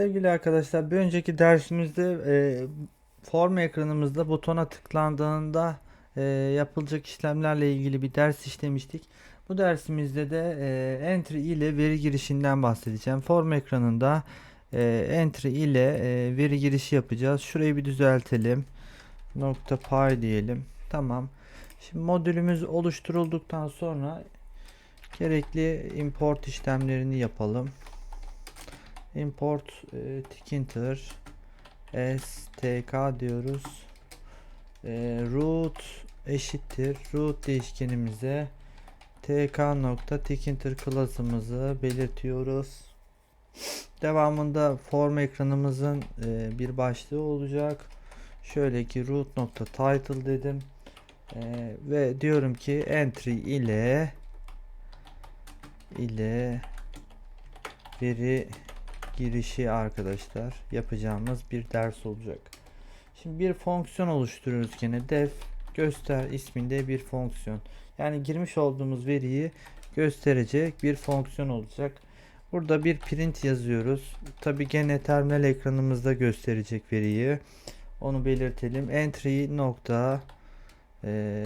Sevgili arkadaşlar bir önceki dersimizde e, form ekranımızda butona tıklandığında e, yapılacak işlemlerle ilgili bir ders işlemiştik. Bu dersimizde de e, entry ile veri girişinden bahsedeceğim. Form ekranında e, entry ile e, veri girişi yapacağız. Şurayı bir düzeltelim. Nokta py diyelim. Tamam. Şimdi modülümüz oluşturulduktan sonra gerekli import işlemlerini yapalım import e, tkinter stk diyoruz. E, root eşittir. Root değişkenimize tk nokta tkinter klasımızı belirtiyoruz. Devamında form ekranımızın e, bir başlığı olacak. Şöyle ki root nokta title dedim. E, ve diyorum ki entry ile ile veri girişi arkadaşlar yapacağımız bir ders olacak. Şimdi bir fonksiyon oluşturuyoruz gene def göster isminde bir fonksiyon. Yani girmiş olduğumuz veriyi gösterecek bir fonksiyon olacak. Burada bir print yazıyoruz. Tabi gene terminal ekranımızda gösterecek veriyi. Onu belirtelim. Entry nokta e,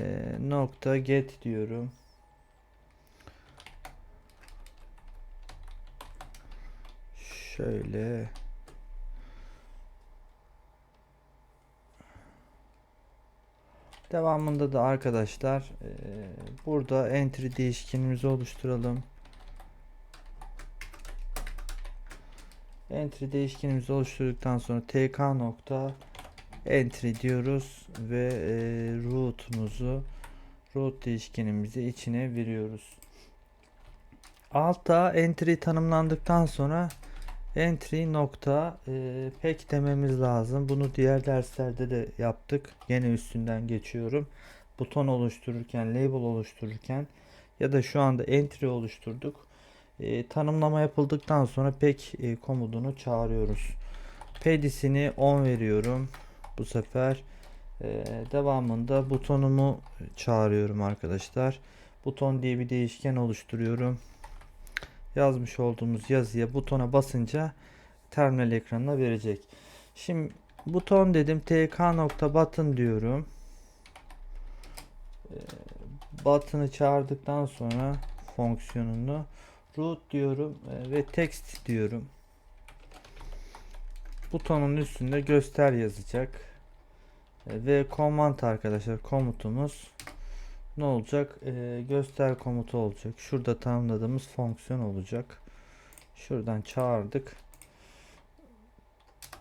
nokta get diyorum. Şöyle. Devamında da arkadaşlar e, burada entry değişkenimizi oluşturalım. Entry değişkenimizi oluşturduktan sonra tk nokta entry diyoruz ve e, root'umuzu root değişkenimizi içine veriyoruz. Altta entry tanımlandıktan sonra entry nokta e, pek dememiz lazım. Bunu diğer derslerde de yaptık. Yine üstünden geçiyorum. Buton oluştururken, label oluştururken ya da şu anda entry oluşturduk. E, tanımlama yapıldıktan sonra pek e, komutunu çağırıyoruz. Pedisini 10 veriyorum. Bu sefer e, devamında butonumu çağırıyorum arkadaşlar. Buton diye bir değişken oluşturuyorum yazmış olduğumuz yazıya butona basınca terminal ekranına verecek. Şimdi buton dedim tk button diyorum. Ee, button'ı çağırdıktan sonra fonksiyonunu root diyorum e, ve text diyorum. Butonun üstünde göster yazacak. E, ve command arkadaşlar komutumuz ne olacak? Ee, göster komutu olacak. Şurada tanımladığımız fonksiyon olacak. Şuradan çağırdık.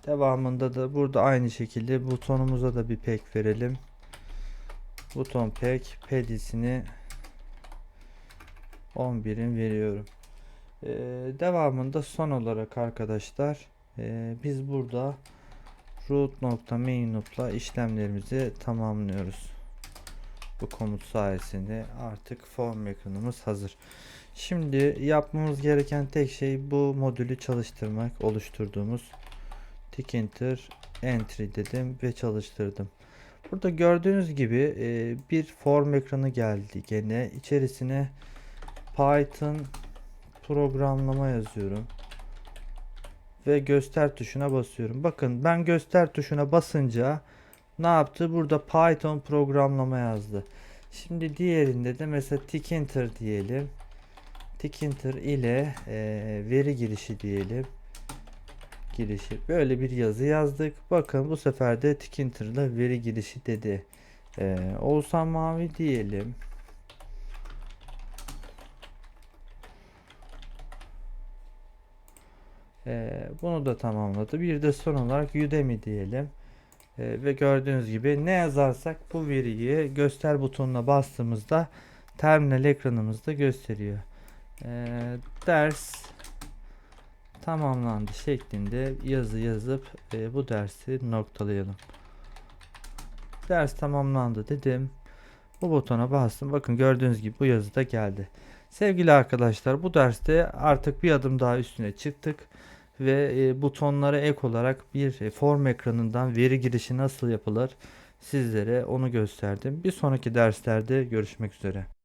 Devamında da burada aynı şekilde butonumuza da bir pek verelim. Buton pek pedisini 11'in veriyorum. Ee, devamında son olarak arkadaşlar e, biz burada root nokta main işlemlerimizi tamamlıyoruz. Bu komut sayesinde artık form ekranımız hazır. Şimdi yapmamız gereken tek şey bu modülü çalıştırmak. Oluşturduğumuz Tkinter entry dedim ve çalıştırdım. Burada gördüğünüz gibi e, bir form ekranı geldi gene. içerisine Python programlama yazıyorum. Ve göster tuşuna basıyorum. Bakın ben göster tuşuna basınca ne yaptı? Burada Python programlama yazdı. Şimdi diğerinde de mesela Tkinter diyelim. Tkinter ile e, veri girişi diyelim. Girişi. Böyle bir yazı yazdık. Bakın bu sefer de Tkinter ile veri girişi dedi. E, Oğuzhan Mavi diyelim. E, bunu da tamamladı. Bir de son olarak Udemy diyelim. E, ve gördüğünüz gibi ne yazarsak bu veriyi göster butonuna bastığımızda terminal ekranımızda gösteriyor. E, ders tamamlandı şeklinde yazı yazıp e, bu dersi noktalayalım. Ders tamamlandı dedim. Bu butona bastım. Bakın gördüğünüz gibi bu yazı da geldi. Sevgili arkadaşlar bu derste artık bir adım daha üstüne çıktık ve e, butonlara ek olarak bir e, form ekranından veri girişi nasıl yapılır sizlere onu gösterdim. Bir sonraki derslerde görüşmek üzere.